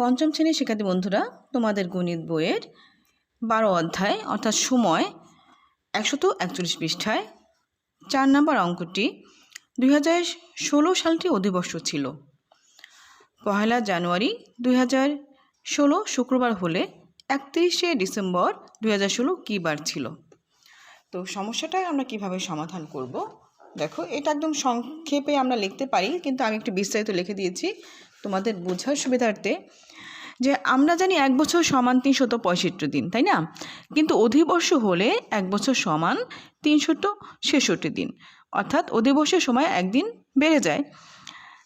পঞ্চম শ্রেণির শিক্ষার্থী বন্ধুরা, তোমাদের গণিত বইয়ের বারো অধ্যায়, অর্থাৎ সময় একশত একচল্লিশ পৃষ্ঠায়, চার নম্বর অঙ্কটি দুই হাজার ষোলো সালটি অধিবর্ষ ছিল। পহেলা জানুয়ারি দুই হাজার ষোলো শুক্রবার হলে একত্রিশে ডিসেম্বর দুই হাজার ষোলো কী বার ছিল? তো সমস্যাটা আমরা কীভাবে সমাধান করব? দেখো, এটা একদম সংক্ষেপে আমরা লিখতে পারি, কিন্তু আমি একটু বিস্তারিত লিখে দিয়েছি। তোমাদের বোঝার সুবিধার্থে যে আমরা জানি এক বছর সমান তিনশত পঁয়ষট্টি দিন, তাই না? কিন্তু অধিবর্ষ হলে এক বছর সমান তিনশত ছেষট্টি দিন, অর্থাৎ অধিবর্ষের সময় একদিন বেড়ে যায়।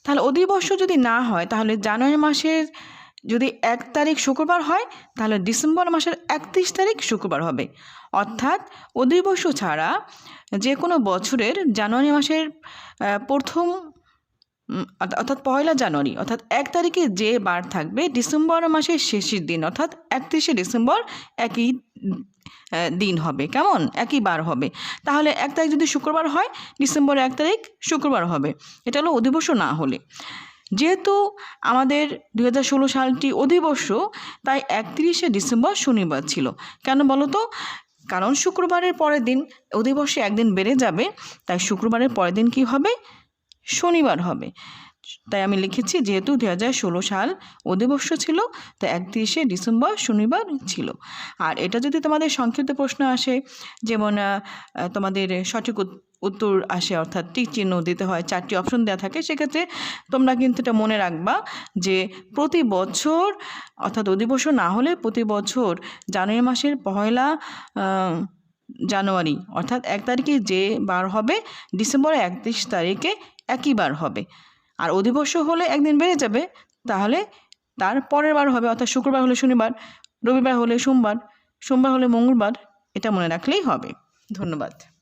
তাহলে অধিবর্ষ যদি না হয়, তাহলে জানুয়ারি মাসের যদি এক তারিখ শুক্রবার হয়, তাহলে ডিসেম্বর মাসের একত্রিশ তারিখ শুক্রবার হবে। অর্থাৎ অধিবর্ষ ছাড়া যে কোনো বছরের জানুয়ারি মাসের প্রথম অর্থাৎ পয়লা জানুয়ারি, অর্থাৎ এক তারিখে যে বার থাকবে ডিসেম্বর মাসের শেষের দিন, অর্থাৎ একত্রিশে ডিসেম্বর একই দিন হবে। কেমন? একই বার হবে। তাহলে এক তারিখ যদি শুক্রবার হয় ডিসেম্বর এক তারিখ শুক্রবার হবে। এটা হলো অধিবর্ষ না হলে। যেহেতু আমাদের দু হাজার ষোলো সালটি অধিবর্ষ, তাই একত্রিশে ডিসেম্বর শনিবার ছিল। কেন বলো তো? কারণ শুক্রবারের পরের দিন অধিবর্ষে একদিন বেড়ে যাবে, তাই শুক্রবারের পরের দিন কি হবে? শনিবার হবে। তাই আমি লিখেছি যেহেতু দু হাজার ষোলো সাল অধিবর্ষ ছিল তাই একত্রিশে ডিসেম্বর শনিবার ছিল। আর এটা যদি তোমাদের সংক্ষিপ্ত প্রশ্ন আসে যেমন তোমাদের সঠিক উত- উত্তর আসে অর্থাৎ টিক চিহ্ন দিতে হয় চারটি অপশন দেওয়া থাকে সেক্ষেত্রে তোমরা কিন্তু এটা মনে রাখবা যে প্রতি বছর অর্থাৎ অধিবর্ষ না হলে প্রতি বছর জানুয়ারি মাসের আহ, জানুয়ারি, অর্থাৎ এক তারিখে যে বার হবে ডিসেম্বরের একত্রিশ তারিখে একই বার হবে। আর অধিবর্ষ হলে একদিন বেড়ে যাবে, তাহলে তার পরের বার হবে, অর্থাৎ শুক্রবার হলে শনিবার, রবিবার হলে সোমবার সোমবার হলে মঙ্গলবার, এটা মনে রাখলেই হবে। ধন্যবাদ।